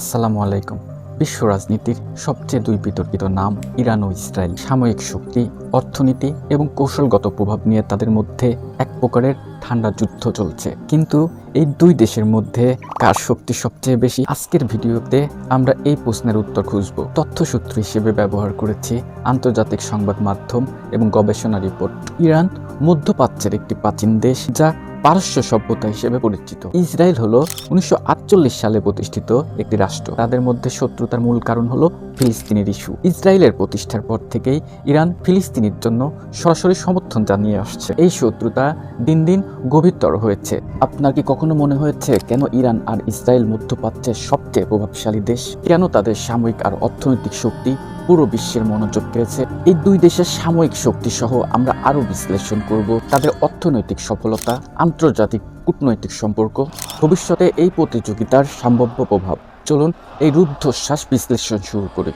আসসালামু আলাইকুম। বিশ্ব রাজনীতির সবচেয়ে দুই বিতর্কিত নাম ইরান ও ইসরায়েল। সাময়িক শক্তি, অর্থনীতি এবং কৌশলগত প্রভাব নিয়ে তাদের মধ্যে এক প্রকারের ঠান্ডা যুদ্ধ চলছে। কিন্তু এই দুই দেশের মধ্যে কার শক্তি সবচেয়ে বেশি? আজকের ভিডিওতে আমরা এই প্রশ্নের উত্তর খুঁজব। তথ্যসূত্র হিসেবে ব্যবহার করেছি আন্তর্জাতিক সংবাদ মাধ্যম এবং গবেষণা রিপোর্ট। ইরান মধ্যপ্রাচ্যের একটি প্রাচীন দেশ যা পারস্য সভ্যতা হিসেবে পরিচিত। ইসরায়েল হলো উনিশশো আটচল্লিশ সালে প্রতিষ্ঠিত একটি রাষ্ট্র। তাদের মধ্যে শত্রুতার মূল কারণ হলো ফিলিস্তিনের ইস্যু। ইসরায়েলের প্রতিষ্ঠার পর থেকেই ইরান ফিলিস্তিনের জন্য সরাসরি সমর্থন জানিয়ে আসছে। এই শত্রুতা দিন দিন গভীরতর হয়েছে। আপনার কি কখনো মনে হয়েছে কেন ইরান আর ইসরায়েল মধ্যপ্রাচ্যের সবচেয়ে প্রভাবশালী দেশ? কেন তাদের সাময়িক আর অর্থনৈতিক শক্তি পুরো বিশ্বের মনোযোগ পেয়েছে। এই দুই দেশের সাময়িক শক্তি সহ আমরা আরও বিশ্লেষণ করব তাদের অর্থনৈতিক সফলতা, আন্তর্জাতিক কূটনৈতিক সম্পর্ক, ভবিষ্যতে এই প্রতিযোগিতার সম্ভাব্য প্রভাব। চলুন এই রুদ্ধশ্বাস বিশ্লেষণ শুরু করি।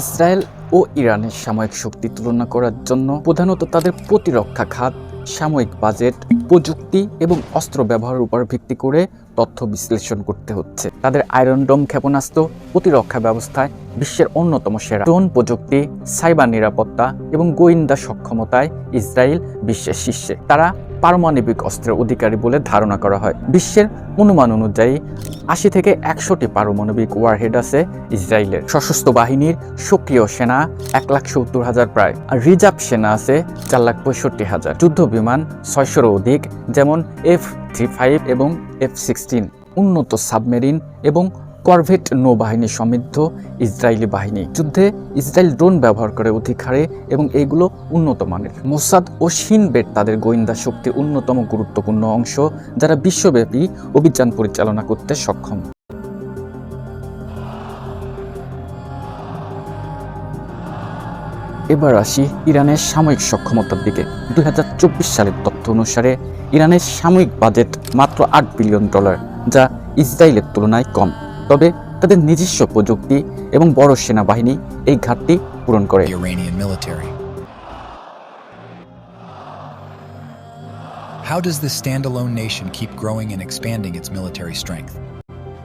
ইসরায়েল ও ইরানের সাময়িক শক্তি তুলনা করার জন্য প্রধানত তাদের প্রতিরক্ষা খাত সাময়িক বাজেট, প্রযুক্তি এবং অস্ত্র ব্যবহারের উপর ভিত্তি করে তথ্য বিশ্লেষণ করতে হচ্ছে। তাদের আয়রন ডোম ক্ষেপণাস্ত্র, প্রতিরক্ষা ব্যবস্থায় বিশ্বের অন্যতম সেরা ড্রোন প্রযুক্তি, সাইবার নিরাপত্তা এবং গোয়েন্দা সক্ষমতায় ইসরায়েল বিশ্বের শীর্ষে। তারা পারমাণবিক অস্ত্রের অধিকারী বলে ধারণা করা হয়। বিশ্বের অনুমান অনুযায়ী, আশি থেকে একশোটি পারমাণবিক ওয়ারহেড আছে ইসরায়েলের। সশস্ত্র বাহিনীর সক্রিয় সেনা এক লাখ সত্তর হাজার প্রায়, আর রিজার্ভ সেনা আছে চার লাখ পঁয়ষট্টি হাজার। যুদ্ধ বিমান ছয়শোরও অধিক, যেমন এফ থ্রি ফাইভ এবং এফ সিক্সটিন। উন্নত সাবমেরিন এবং করভেট নৌবাহিনী সমৃদ্ধ ইসরায়েলি বাহিনী। যুদ্ধে ইসরায়েল ড্রোন ব্যবহার করে অধিক হারে এবং এগুলো উন্নত মানের। মোসাদ ও শিনবেট তাদের গোয়েন্দা শক্তির অন্যতম গুরুত্বপূর্ণ অংশ, যারা বিশ্বব্যাপী অভিযান পরিচালনা করতে সক্ষম। এবার আসি ইরানের সাময়িক সক্ষমতার দিকে। দুই হাজার চব্বিশ সালের তথ্য অনুসারে ইরানের সাময়িক বাজেট মাত্র আট বিলিয়ন ডলার, যা ইসরায়েলের তুলনায় কম। তবে তাদের নিজস্ব প্রযুক্তি এবং বড় সেনাবাহিনী এই ঘাটতি পূরণ করে. How does this standalone nation keep growing and expanding its military strength?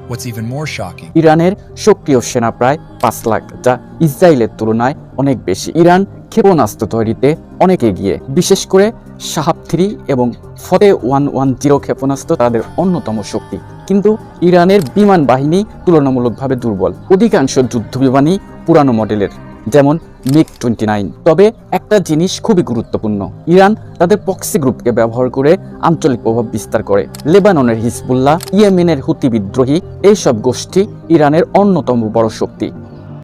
What's even more shocking, ইরানের সক্রিয় সেনা প্রায় পাঁচ লাখ যা ইসরায়েলের তুলনায় অনেক বেশি ইরান ক্ষেপণাস্ত্র তৈরিতে অনেক এগিয়ে বিশেষ করে সাহাব থ্রি এবং ফতে ওয়ান ওয়ান জিরো ক্ষেপণাস্ত্র তাদের অন্যতম শক্তি কিন্তু ইরানের বিমান বাহিনী তুলনামূলকভাবে দুর্বল। অধিকাংশ যুদ্ধ বিমানই পুরানো মডেলের, যেমন মিগ টোয়েন্টি নাইন। তবে একটা জিনিস খুবই গুরুত্বপূর্ণ, ইরান তাদের পক্সি গ্রুপকে ব্যবহার করে আঞ্চলিক প্রভাব বিস্তার করে। লেবাননের হিজবুল্লাহ, ইয়েমেনের হুতি বিদ্রোহী, এইসব গোষ্ঠী ইরানের অন্যতম বড় শক্তি।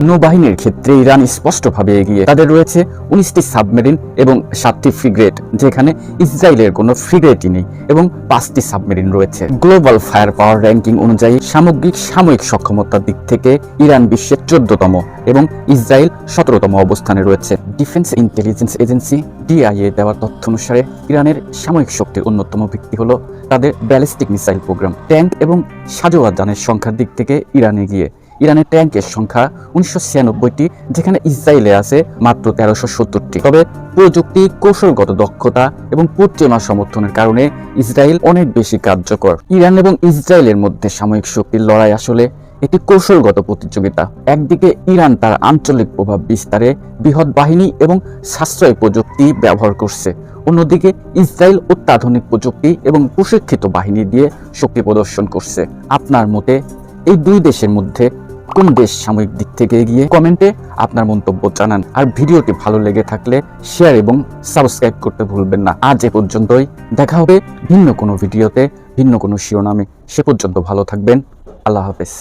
নৌবাহিনীর ক্ষেত্রে ইরান স্পষ্টভাবে এগিয়ে তাদের রয়েছে উনিশটি সাবমেরিন এবং সাতটি ফ্রিগেট, যেখানে ইসরায়েলের কোনো ফ্রিগেটই নেই এবং পাঁচটি সাবমেরিন রয়েছে। গ্লোবাল ফায়ার পাওয়ার র্যাঙ্কিং অনুযায়ী সামগ্রিক সাময়িক সক্ষমতার দিক থেকে ইরান বিশ্বের চোদ্দতম এবং ইসরায়েল সতেরোতম অবস্থানে রয়েছে। ডিফেন্স ইন্টেলিজেন্স এজেন্সি, ডিআইএ দেওয়ার তথ্য অনুসারে ইরানের সাময়িক শক্তির অন্যতম ভিত্তি হলো তাদের ব্যালিস্টিক মিসাইল প্রোগ্রাম। ট্যাঙ্ক এবং সাজোয়া যানের সংখ্যার দিক থেকে ইরানে এগিয়ে ইরানের ট্যাঙ্কের সংখ্যা উনিশশো ছিয়ানব্বইটি, যেখানে ইসরায়েলে আছে মাত্র তেরোশো সত্তরটি। তবে প্রযুক্তি, কৌশলগত দক্ষতা এবং পশ্চিমা সমর্থনের কারণে ইসরায়েল অনেক বেশি কার্যকর। ইরান এবং ইসরায়েলের মধ্যে সাময়িক শক্তির লড়াই আসলে একটি কৌশলগত প্রতিযোগিতা। একদিকে ইরান তার আঞ্চলিক প্রভাব বিস্তারে বৃহৎ বাহিনী এবং সাশ্রয় প্রযুক্তি ব্যবহার করছে। অন্যদিকে ইসরায়েল অত্যাধুনিক প্রযুক্তি এবং প্রশিক্ষিত বাহিনী দিয়ে শক্তি প্রদর্শন করছে। আপনার মতে এই দুই দেশের মধ্যে কোন দেশ সাময়িক দিক থেকে এগিয়ে কমেন্টে আপনার মন্তব্য জানান। আর ভিডিওটি ভালো লেগে থাকলে শেয়ার এবং সাবস্ক্রাইব করতে ভুলবেন না। আজ এ পর্যন্তই। দেখা হবে ভিন্ন কোনো ভিডিওতে, ভিন্ন কোনো শিরোনামে। সে পর্যন্ত ভালো থাকবেন। আল্লাহ হাফেজ।